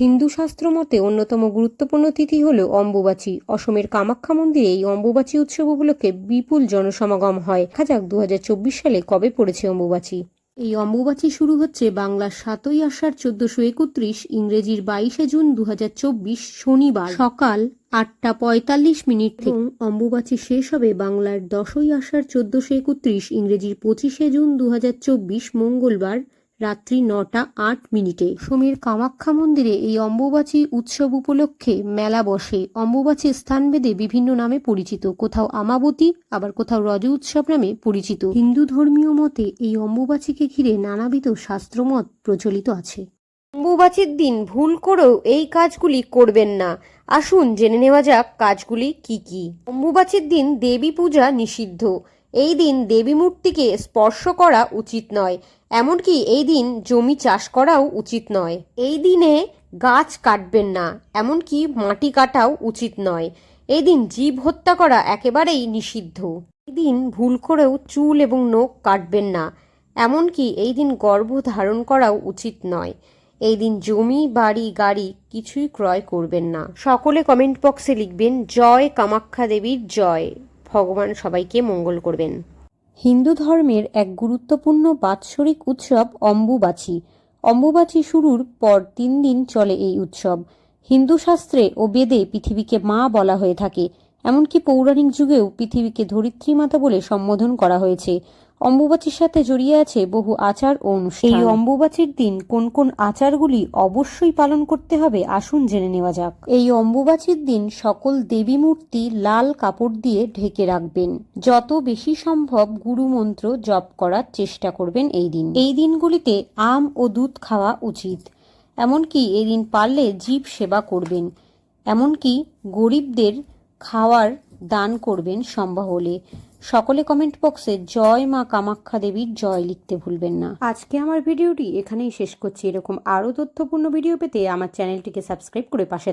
হিন্দু শাস্ত্র মতে অন্যতম গুরুত্বপূর্ণ তিথি হল অম্বুবাচী। অসমের কামাখ্যা মন্দিরে এই অম্বুবাচী উৎসব উপলক্ষে বিপুল জনসমাগম হয়। দেখা যাক দু সালে কবে পড়েছে অম্বুবাচী। এই অম্বুবাচী শুরু হচ্ছে বাংলার সাতই আষাঢ় চোদ্দশো একত্রিশ, ইংরেজির বাইশে জুন দু হাজার চব্বিশ, শনিবার সকাল আটটা পঁয়তাল্লিশ মিনিট থেকে। অম্বুবাচী শেষ হবে বাংলার দশই আষাঢ় চোদ্দশো একত্রিশ, ইংরেজির পঁচিশে জুন দু হাজার চব্বিশ, মঙ্গলবার রাত্রি নটা আট মিনিটে। সমীর কামাখ্যা মন্দিরে এই অম্বুবাচী উৎসব উপলক্ষে মেলা বসে। অম্বুবাচী স্থানভেদে বিভিন্ন নামে পরিচিত। কোথাও আমাবতী, আবার কোথাও রজ উৎসব নামে পরিচিত। হিন্দু ধর্মীয় মতে এই অম্বুবাচীকে ঘিরে নানাবিধ শাস্ত্রমত প্রচলিত আছে। অম্বুবাচীর দিন ভুল করেও এই কাজগুলি করবেন না। আসুন জেনে নেওয়া যাক কাজগুলি কি কি। অম্বুবাচীর দিন দেবী পূজা নিষিদ্ধ। এই দিন দেবী মূর্তিকে স্পর্শ করা উচিত নয়। এমনকি এই দিন জমি চাষ করাও উচিত নয়। এই দিনে গাছ কাটবেন না, এমনকি মাটি কাটাও উচিত নয়। এই দিন জীব হত্যা করা একেবারেই নিষিদ্ধ। এই দিন ভুল করেও চুল এবং নখ কাটবেন না, এমনকি এই দিন গর্ভ ধারণ করাও উচিত নয়। এই দিন জমি, বাড়ি, গাড়ি কিছুই ক্রয় করবেন না। সকলে কমেন্ট বক্সে লিখবেন, জয় কামাখ্যা দেবীর জয়। ভগবান সবাইকে মঙ্গল করবেন। হিন্দু ধর্মের এক গুরুত্বপূর্ণ বাৎসরিক উৎসব অম্বুবাচী। অম্বুবাচী শুরুর পর তিন দিন চলে এই উৎসব। হিন্দু শাস্ত্রে ও বেদে পৃথিবীকে মা বলা হয়ে থাকে। এমনকি পৌরাণিক যুগেও পৃথিবীকে ধরিত্রী মাতা বলে সম্বোধন করা হয়েছে। অম্বুবাচীর সাথে জড়িয়ে আছে বহু আচার ও অনুষ্ঠান। এই অম্বুবাচীর দিন কোন কোন আচারগুলি অবশ্যই পালন করতে হবে আসুন জেনে নেওয়া যাক। এই অম্বুবাচীর দিন সকল দেবী মূর্তি লাল কাপড় দিয়ে ঢেকে রাখবেন। যত বেশি সম্ভব গুরু মন্ত্র জপ করার চেষ্টা করবেন এই দিন। এই দিনগুলিতে আম ও দুধ খাওয়া উচিত। এমনকি এই দিন পারলে জীব সেবা করবেন। এমনকি গরিবদের খাওয়ার দান করবেন সম্ভব হলে সকলে কমেন্ট বক্সে জয় মা কামাখ্যা দেবীর জয় লিখতে ভুলবেন না। আজকে আমার ভিডিওটি এখানেই শেষ করছি। এরকম আরও তথ্যপূর্ণ ভিডিও পেতে আমার চ্যানেলটিকে সাবস্ক্রাইব করে পাশে